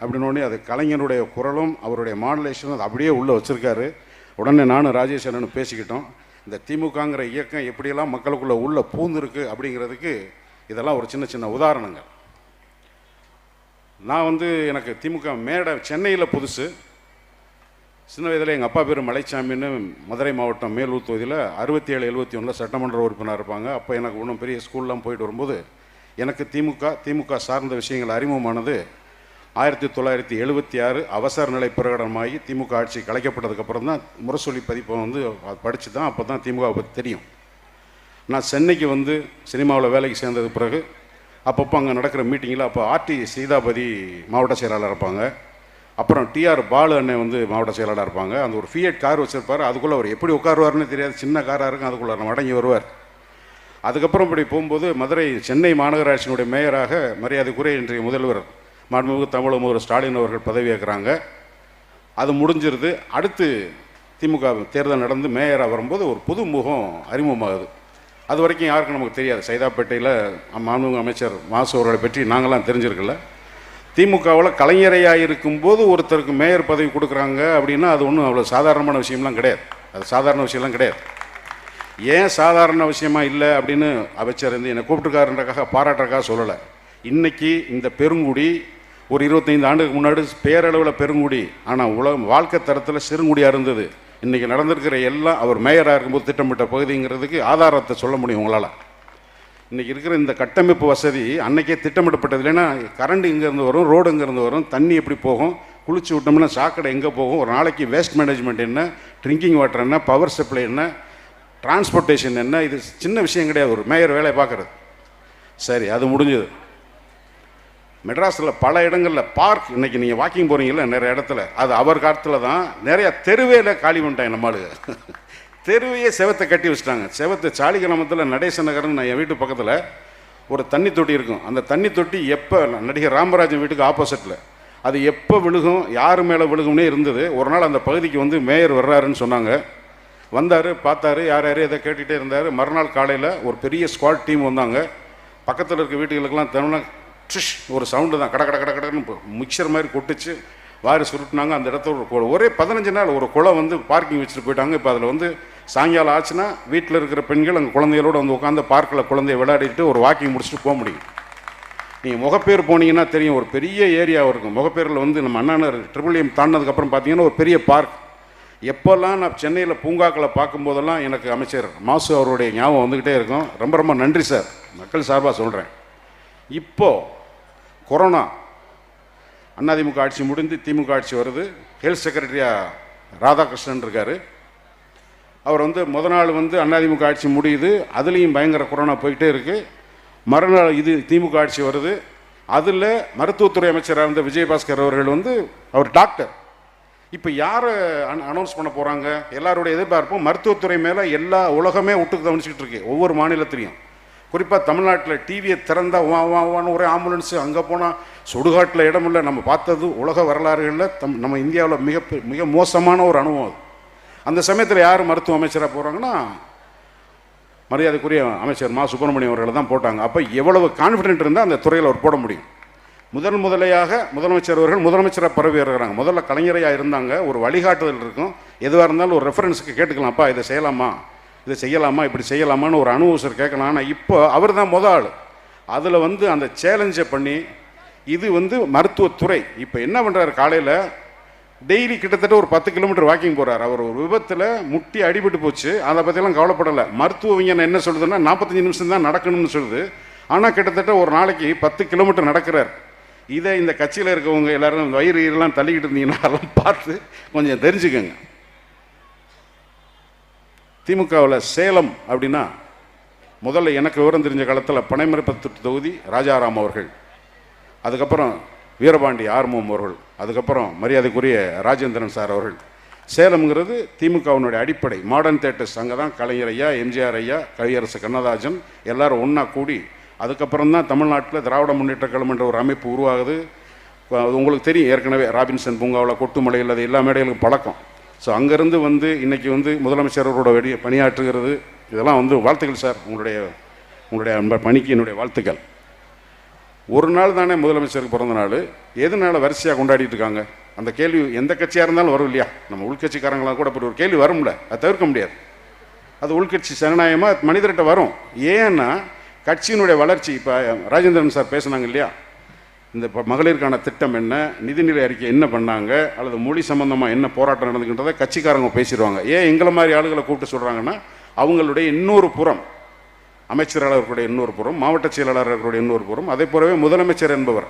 அப்படின்னோடனே அது கலைஞருடைய குரலும் அவருடைய மாடுலேஷனும் அது அப்படியே உள்ளே வச்சுருக்காரு. உடனே நானும் ராஜேஷ் அண்ணனும் பேசிக்கிட்டோம். இந்த திமுகங்கிற இயக்கம் எப்படியெல்லாம் மக்களுக்குள்ளே உள்ளே பூந்துருக்கு அப்படிங்கிறதுக்கு இதெல்லாம் ஒரு சின்ன சின்ன உதாரணங்கள். நான் வந்து எனக்கு திமுக மேடை சென்னையில் புதுசு. சின்ன வயதில் எங்கள் அப்பா பேர் மலைச்சாமின்னு மதுரை மாவட்டம் மேலூர் தொகுதியில் அறுபத்தி ஏழு எழுபத்தி ஒன்றில் சட்டமன்ற உறுப்பினர் இருப்பாங்க. அப்போ எனக்கு ஒன்றும் பெரிய ஸ்கூல்லாம் போயிட்டு வரும்போது எனக்கு திமுக திமுக சார்ந்த விஷயங்கள் அறிமுகமானது ஆயிரத்தி தொள்ளாயிரத்தி எழுபத்தி ஆறு அவசர நிலை பிரகடனமாகி திமுக ஆட்சி கலைக்கப்பட்டதுக்கப்புறம் தான் முரசொலி பதிப்பை வந்து படித்து தான் அப்போ தான் திமுக பற்றி தெரியும். நான் சென்னைக்கு வந்து சினிமாவில் வேலைக்கு சேர்ந்தது பிறகு அப்பப்போ அங்கே நடக்கிற மீட்டிங்கில் அப்போ ஆர்டி சீதாபதி மாவட்ட செயலாளர் இருப்பாங்க. அப்புறம் டிஆர் பாலு அண்ணன் வந்து மாவட்ட செயலாளர் இருப்பாங்க. அந்த ஒரு ஃபியட் கார் வச்சுருப்பார். அதுக்குள்ளே அவர் எப்படி உட்காருவார்னு தெரியாது. சின்ன காராக இருக்கும். அதுக்குள்ளே நம்ம அடங்கி வருவார். அதுக்கப்புறம் இப்படி போகும்போது மதுரை சென்னை மாநகராட்சியினுடைய மேயராக மரியாதைக்குரிய இன்றைய முதல்வர் மாண்புமிகு தமிழக முதல்வர் ஸ்டாலின் அவர்கள் பதவியேற்கிறாங்க அது முடிஞ்சிருது. அடுத்து திமுக தேர்தல் நடந்து மேயராக வரும்போது ஒரு புது முகம் அறிமுகமாகுது. அது வரைக்கும் யாருக்கும் நமக்கு தெரியாது. சைதாப்பேட்டையில் மாண்புமிகு அமைச்சர் மாசு அவர்களை பற்றி நாங்களாம் தெரிஞ்சிருக்கல. திமுகவில் கலைஞரையாக இருக்கும்போது ஒருத்தருக்கு மேயர் பதவி கொடுக்குறாங்க அப்படின்னா அது ஒன்றும் அவ்வளோ சாதாரணமான விஷயம்லாம் கிடையாது. அது சாதாரண விஷயம்லாம் கிடையாது. ஏன் சாதாரண விஷயமா இல்லை அப்படின்னு அமைச்சர் வந்து என்னை கூப்பிட்டுருக்காருன்றக்காக பாராட்டுறக்காக சொல்லலை. இன்னைக்கு இந்த பெருங்குடி ஒரு இருபத்தைந்து ஆண்டுக்கு முன்னாடி பேரளவில் பெருங்குடி. ஆனால் உலகம் வாழ்க்கை தரத்தில் சிறுங்குடியாக இருந்தது. இன்றைக்கி நடந்திருக்கிற எல்லாம் அவர் மேயராக இருக்கும்போது திட்டமிட்ட பகுதிங்கிறதுக்கு ஆதாரத்தை சொல்ல முடியும் உங்களால். இன்றைக்கி இருக்கிற இந்த கட்டமைப்பு வசதி அன்னைக்கே திட்டமிடப்பட்டது. இல்லைன்னா கரண்ட் இங்கேருந்து வரும் ரோடு இங்கேருந்து வரும் தண்ணி எப்படி போகும் குளிச்சு விட்டோம்னா சாக்கடை எங்கே போகும் ஒரு நாளைக்கு வேஸ்ட் மேனேஜ்மெண்ட் என்ன ட்ரிங்கிங் வாட்டர் என்ன பவர் சப்ளை என்ன டிரான்ஸ்போர்ட்டேஷன் என்ன இது சின்ன விஷயம் கிடையாது. ஒரு மேயர் வேலையை பார்க்குறது. சரி அது முடிஞ்சது. மெட்ராஸில் பல இடங்களில் பார்க். இன்றைக்கி நீங்கள் வாக்கிங் போகிறீங்கல்ல நிறைய இடத்துல. அது அவர் காலத்தில் தான் நிறையா தெருவேல காலி பண்ணிட்டாங்க நம்மளுக்கு தெருவையே செவத்தை கட்டி வச்சுட்டாங்க. செவத்தை சாலி கிராமத்தில் நடேச நகர்னு நான் என் வீட்டு பக்கத்தில் ஒரு தண்ணி தொட்டி இருக்கும். அந்த தண்ணி தொட்டி எப்போ நடிகர் ராமராஜன் வீட்டுக்கு ஆப்போசிட்டில் அது எப்போ விழுகும் யார் மேலே விழுகும்னே இருந்தது. ஒரு நாள் அந்த பகுதிக்கு வந்து மேயர் வர்றாருன்னு சொன்னாங்க. வந்தார் பார்த்தாரு யார் யார் எதை கேட்டுகிட்டே இருந்தார். மறுநாள் காலையில் ஒரு பெரிய ஸ்குவாட் டீம் வந்தாங்க. பக்கத்தில் இருக்க வீட்டுகளுக்கெல்லாம் தமிழ் ட்ரிஷ் ஒரு சவுண்டு தான். கட கட கட கடன்னு மிக்சர் மாதிரி கொட்டுச்சு. வாரி சுருட்டினாங்க அந்த இடத்துல ஒரு குளம். ஒரே பதினஞ்சு நாள் ஒரு குளம் வந்து பார்க்கிங் வச்சுட்டு போயிட்டாங்க. இப்போ அதில் வந்து சாயங்காலம் ஆச்சுன்னா வீட்டில் இருக்கிற பெண்கள் அங்கே குழந்தைகளோடு வந்து உட்காந்து பார்க்கில் குழந்தைய விளையாடிட்டு ஒரு வாக்கிங் முடிச்சுட்டு போக முடியும். நீங்கள் முகப்பேர் போனீங்கன்னா தெரியும் ஒரு பெரிய ஏரியா இருக்கும். முகப்பேரில் வந்து நம்ம அண்ணாநர் ட்ரிபிள் எம் தாண்டினதுக்கப்புறம் பார்த்தீங்கன்னா ஒரு பெரிய பார்க் எப்போல்லாம் நான் சென்னையில் பூங்காக்களை பார்க்கும்போதெல்லாம் எனக்கு அமைச்சர் மாசு அவருடைய ஞாபகம் வந்துக்கிட்டே இருக்கும். ரொம்ப ரொம்ப நன்றி சார். மக்கள் சார்பாக சொல்கிறேன் இப்போது கொரோனா. அதிமுக ஆட்சி முடிந்து திமுக ஆட்சி வருது. ஹெல்த் செக்ரட்டரியாக ராதாகிருஷ்ணன் இருக்கார். அவர் வந்து முத நாள் வந்து அதிமுக ஆட்சி முடியுது. அதுலேயும் பயங்கர கொரோனா போயிட்டே இருக்குது மறுநாள் இது திமுக ஆட்சி வருது. அதில் மருத்துவத்துறை அமைச்சராக இருந்த விஜயபாஸ்கர் அவர்கள் வந்து அவர் டாக்டர். இப்போ யாரை அனௌன்ஸ் பண்ண போகிறாங்க எல்லாருடைய எதிர்பார்ப்பும் மருத்துவத்துறை மேலே எல்லா உலகமே விட்டு கவனிச்சிக்கிட்டு இருக்கு. ஒவ்வொரு மாநிலத்திலையும். குறிப்பாக தமிழ்நாட்டில் டிவியை திறந்தால் வா வா வான்னு ஒரே ஆம்புலன்ஸு அங்கே போனால் சுடுகாட்டில் இடமில்லை நம்ம பார்த்தது உலக வரலாறுகளில் தம் நம்ம இந்தியாவில் மிக பெ- மிக மோசமான ஒரு அனுபவம் அது. அந்த சமயத்தில் யார் மருத்துவ அமைச்சராக போகிறாங்கன்னா மரியாதைக்குரிய அமைச்சர் மா. சுப்பிரமணியம் அவர்களை தான் போட்டாங்க. அப்போ எவ்வளவு கான்ஃபிடென்ட் இருந்தால் அந்த துறையில் அவர் போட முடியும். முதல் முதலையாக முதலமைச்சர் அவர்கள் முதலமைச்சராக பரவி இருக்கிறாங்க. முதல்ல கலைஞரையாக இருந்தாங்க. ஒரு வழிகாட்டுதல் இருக்கும். எதுவாக இருந்தாலும் ஒரு ரெஃபரன்ஸுக்கு கேட்டுக்கலாம். அப்பா இதை செய்யலாமா? இதை செய்யலாமா இப்படி செய்யலாமான்னு ஒரு அனுபவசர் கேட்கலாம். ஆனால் இப்போ அவர் தான் முத ஆள். அதில் வந்து அந்த சேலஞ்சை பண்ணி இது வந்து மருத்துவத்துறை. இப்போ என்ன பண்ணுறாரு காலையில் டெய்லி கிட்டத்தட்ட ஒரு பத்து கிலோமீட்டர் வாக்கிங் போகிறார் அவர் ஒரு விபத்தில் முட்டி அடிபட்டு போச்சு. அதை பற்றிலாம் கவலைப்படலை. மருத்துவ விஞ்ஞானம் என்ன சொல்லுதுன்னா நாற்பத்தஞ்சு நிமிஷம் தான் நடக்கணும்னு சொல்லுது. ஆனால் கிட்டத்தட்ட ஒரு நாளைக்கு பத்து கிலோமீட்டர் நடக்கிறார். இதை இந்த கட்சியில் இருக்கவங்க எல்லாரும் வயிறு எல்லாம் தள்ளிக்கிட்டு இருந்தீங்கன்னா அதெல்லாம் பார்த்து கொஞ்சம் தெரிஞ்சுக்கோங்க. திமுகவில் சேலம் அப்படின்னா முதல்ல எனக்கு விவரம் தெரிஞ்ச காலத்தில் பனைமரப்பத்து தொகுதி ராஜாராம் அவர்கள். அதுக்கப்புறம் வீரபாண்டி ஆர்மம் அவர்கள். அதுக்கப்புறம் மரியாதைக்குரிய ராஜேந்திரன் சார் அவர்கள். சேலம்ங்கிறது திமுகவினுடைய அடிப்படை. மாடர்ன் தேட்டர்ஸ் அங்கே தான் கலைஞர் ஐயா எம்ஜிஆர் ஐயா கவியரசு கண்ணதாசன் எல்லாரும் ஒன்றா கூடி அதுக்கப்புறம் தான் தமிழ்நாட்டில் திராவிட முன்னேற்ற கழகம் என்ற ஒரு அமைப்பு உருவாகுது. உங்களுக்கு தெரியும் ஏற்கனவே ராபின்சன் பூங்காவில் கொட்டுமலையில் அது எல்லா மேடைகளுக்கும் பழக்கம். ஸோ அங்கேருந்து வந்து இன்றைக்கி வந்து முதலமைச்சரோட வெளியே பணியாற்றுகிறது. இதெல்லாம் வந்து வாழ்த்துக்கள் சார். உங்களுடைய உங்களுடைய அன்ப பணிக்கு என்னுடைய வாழ்த்துக்கள். ஒரு நாள் தானே முதலமைச்சருக்கு பிறந்த நாள். எதனால வரிசையாக கொண்டாடிட்டு இருக்காங்க? அந்த கேள்வி எந்த கட்சியாக இருந்தாலும் வரும் இல்லையா? நம்ம உள்கட்சிக்காரங்களாம் கூட அப்படி ஒரு கேள்வி வரும்ல. அதை தவிர்க்க முடியாது. அது உள்கட்சி ஜனநாயகமாக மனிதர்கிட்ட வரும். ஏன்னா கட்சியினுடைய வளர்ச்சி இப்போ ராஜேந்திரன் சார் பேசுனாங்க இல்லையா? இந்த ப- மகளிருக்கான திட்டம் என்ன நிதிநிலை அறிக்கை என்ன பண்ணாங்க அல்லது மொழி சம்பந்தமாக என்ன போராட்டம் நடந்துக்கின்றதை கட்சிக்காரங்க பேசிடுவாங்க. ஏன் எங்களை மாதிரி ஆளுகளை கூப்பிட்டு சொல்கிறாங்கன்னா அவங்களுடைய இன்னொரு புறம் அமைச்சராளர்களுடைய இன்னொரு புறம் மாவட்ட செயலாளர்களுடைய இன்னொரு புறம் அதே போலவே முதலமைச்சர் என்பவர்.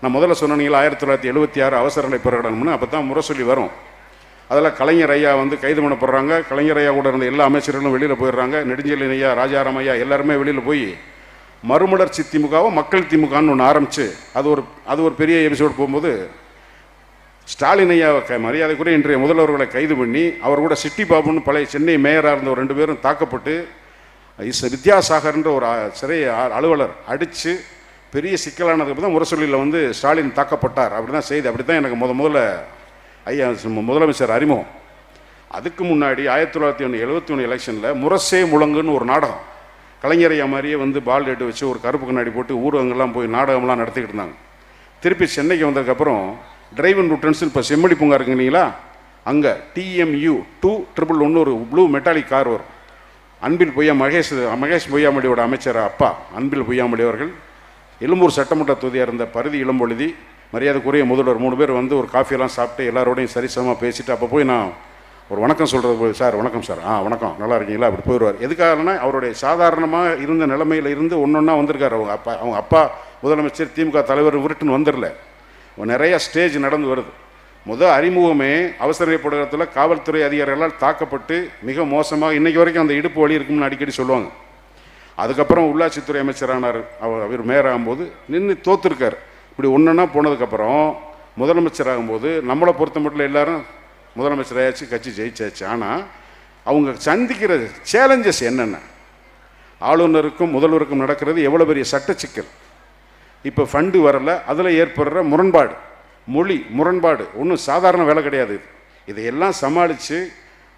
நான் முதல்ல சொன்னீங்களா ஆயிரத்தி தொள்ளாயிரத்தி எழுபத்தி ஆறு அவசரநிலை பிரகடனம்னு அப்போ தான் முரசொலி வரும். அதில் கலைஞர் ஐயா வந்து கைது பண்ணப்படுறாங்க. கலைஞர் ஐயா கூட இருந்த எல்லா அமைச்சர்களும் வெளியில் போயிடுறாங்க. நெடுஞ்செழியன் ஐயா ராஜாராம் ஐயா எல்லாருமே வெளியில் போய் மறுமலர்ச்சி திமுகவும் மக்கள் திமுகன்னு ஒன்று ஆரம்பித்து அது ஒரு அது ஒரு பெரிய எபிசோடு போகும்போது ஸ்டாலின் ஐயாவை க- மரியாதைக்குரிய இன்றைய முதல்வர்களை கைது பண்ணி அவர் கூட சிட்டி பாபுன்னு பழைய சென்னை மேயராக இருந்த ஒரு ரெண்டு பேரும் தாக்கப்பட்டு இஸ் வித்யாசாகர்ன்ற ஒரு சிறை அலுவலர் அடித்து பெரிய சிக்கலானதுக்கு தான் முரசொலியில் வந்து ஸ்டாலின் தாக்கப்பட்டார். அப்படி தான் செய்தி. அப்படி தான் எனக்கு முத முதல்ல ஐயா முதலமைச்சர் அறிமுகம். அதுக்கு முன்னாடி ஆயிரத்தி தொள்ளாயிரத்தி ஒன்று எழுபத்தி ஒன்று எலெக்ஷனில் முரசே முழங்குன்னு ஒரு நாடகம். கலைஞரையா மாதிரியே வந்து பால் எட்டு வச்சு ஒரு கருப்பு கண்ணாடி போட்டு ஊடகங்கள்லாம் போய் நாடகம்லாம் நடத்திக்கிட்டு இருந்தாங்க. திருப்பி சென்னைக்கு வந்ததுக்கப்புறம் டிரைவன் ரூட்டன்ஸ் இப்போ செம்மொழி பூங்கா இருக்குங்க இல்லைங்களா? அங்கே டிஎம்யூ டூ ட்ரிபிள் ஒன்று ஒரு ப்ளூ மெட்டாலிக் கார் வரும். அன்பில் பொய்யா மகேஷ் மகேஷ் பொய்யாமொழியோட அமைச்சர் அப்பா அன்பில் பொய்யாமொழி அவர்கள். எழும்பூர் சட்டமன்ற தொகுதியாக இருந்த பருதி இளம்பொழுதி மரியாதைக்குரிய முதல்வர் மூணு பேர் வந்து ஒரு காஃபியெல்லாம் சாப்பிட்டு எல்லாரோடையும் சரிசமமாக பேசிட்டு அப்போ போய் நான் ஒரு வணக்கம் சொல்கிறது போய் சார் வணக்கம் சார். ஆ வணக்கம். நல்லா இருக்கீங்களா? அப்படி போயிடுவார். எதுக்காகனா அவருடைய சாதாரணமாக இருந்த நிலைமையில் இருந்து ஒன்று ஒன்றா வந்திருக்காரு. அவங்க அப்பா அவங்க அப்பா முதலமைச்சர் திமுக தலைவர் உருட்டுன்னு வந்துடல. நிறைய ஸ்டேஜ் நடந்து வருது. முதல் அறிமுகமே அவசர காவல்துறை அதிகாரிகளால் தாக்கப்பட்டு மிக மோசமாக இன்னைக்கு வரைக்கும் அந்த இடுப்பு வழி இருக்கும்னு அடிக்கடி சொல்லுவாங்க. அதுக்கப்புறம் உள்ளாட்சித்துறை அமைச்சரானார். அவர் அவர் மேயர் ஆகும்போது நின்று தோத்துருக்கார். இப்படி ஒன்றுன்னா போனதுக்கப்புறம் முதலமைச்சர் ஆகும்போது நம்மளை பொறுத்த மட்டும் எல்லாரும் முதலமைச்சராயாச்சு கட்சி ஜெயிச்சாச்சு. ஆனால் அவங்க சந்திக்கிற சேலஞ்சஸ் என்னென்ன? ஆளுநருக்கும் முதல்வருக்கும் நடக்கிறது எவ்வளோ பெரிய சட்ட சிக்கல்? இப்போ ஃபண்டு வரல அதில் ஏற்படுற முரண்பாடு. மொழி முரண்பாடு. ஒன்றும் சாதாரண வேலை கிடையாது இது. இதையெல்லாம் சமாளித்து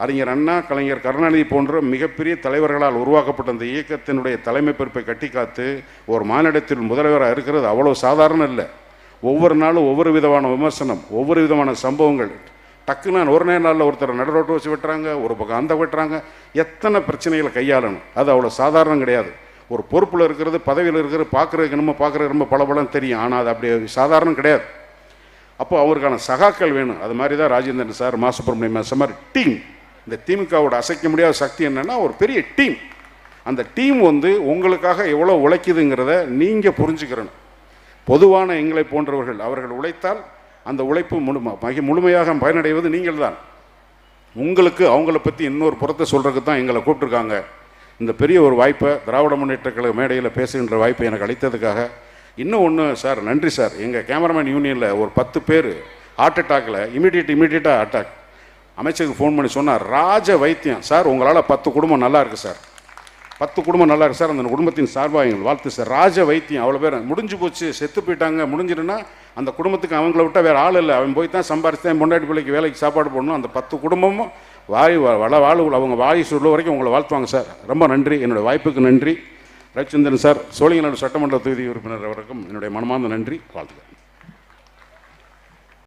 அறிஞர் அண்ணா கலைஞர் கருணாநிதி போன்ற மிகப்பெரிய தலைவர்களால் உருவாக்கப்பட்ட அந்த இயக்கத்தினுடைய தலைமை பொறுப்பை கட்டி காத்து ஒரு மாநிலத்தில் முதல்வராக இருக்கிறது அவ்வளோ சாதாரணம் இல்லை. ஒவ்வொரு நாளும் ஒவ்வொரு விதமான விமர்சனம் ஒவ்வொரு விதமான சம்பவங்கள். டக்குன்னு ஒரு நேர நாளில் ஒருத்தர் நடுரோட்டு வச்சு வெட்டுறாங்க ஒரு பக்கம் அந்த வெட்டுறாங்க. எத்தனை பிரச்சனைகளை கையாளணும்? அது அவ்வளோ சாதாரணம் கிடையாது. ஒரு பொறுப்பில் இருக்கிறது பதவியில் இருக்கிறது பார்க்குறதுக்கு நம்ம பார்க்குறது ரொம்ப பலபலம் தெரியும். ஆனால் அது அப்படி சாதாரணம் கிடையாது. அப்போ அவருக்கான சகாக்கள் வேணும். அது மாதிரி தான் ராஜேந்திரன் சார் மா சுப்பிரமணியம் சார் மாதிரி டீம். இந்த திமுகவோட அசைக்க முடியாத சக்தி என்னென்னா ஒரு பெரிய டீம். அந்த டீம் வந்து உங்களுக்காக எவ்வளோ உழைக்குதுங்கிறத நீங்கள் புரிஞ்சுக்கிறணும். பொதுவான எங்களை போன்றவர்கள் அவர்கள் உழைத்தால் அந்த உழைப்பு முழு மகி முழுமையாக பயனடைவது நீங்கள் தான் உங்களுக்கு அவங்கள பற்றி இன்னொரு புறத்தை சொல்கிறதுக்கு தான் எங்களை கூப்பிட்டுருக்காங்க. இந்த பெரிய ஒரு வாய்ப்பை திராவிட முன்னேற்ற கழக மேடையில் பேசுகின்ற வாய்ப்பை எனக்கு அளித்ததுக்காக இன்னும் ஒன்று சார் நன்றி சார். எங்கள் கேமராமேன் யூனியனில் ஒரு பத்து பேர் ஹார்ட் அட்டாக்கில் இமீடியட் இமீடியட்டாக அட்டாக் அமைச்சருக்கு ஃபோன் பண்ணி சொன்னார் ராஜ வைத்தியம். சார் உங்களால் பத்து குடும்பம் நல்லா இருக்குது சார். பத்து குடும்பம் நல்லா இருக்குது சார். அந்த குடும்பத்தின் சார்பாக எங்கள் வாழ்த்து சார். ராஜ வைத்தியம் அவ்வளோ பேர் முடிஞ்சு போச்சு செத்து போயிட்டாங்க முடிஞ்சிருன்னா அந்த குடும்பத்துக்கு அவங்கள விட்டால் வேறு ஆள் இல்லை. அவன் போய் தான் சம்பாரிச்சு தான் பொண்டாட்டி பிள்ளைக்கு வேலைக்கு சாப்பாடு போடணும். அந்த பத்து குடும்பமும் வாய் வள வாழ்வு அவங்க வாய் சொல்ல வரைக்கும் உங்களை வாழ்த்துவாங்க சார். ரொம்ப நன்றி. என்னுடைய வாய்ப்புக்கு நன்றி. ரவிச்சந்திரன் சார் சோழிங்கநாடு சட்டமன்ற தொகுதி உறுப்பினர் அவருக்கும் என்னுடைய மனமார்ந்த நன்றி. வாழ்த்துக்கிறேன்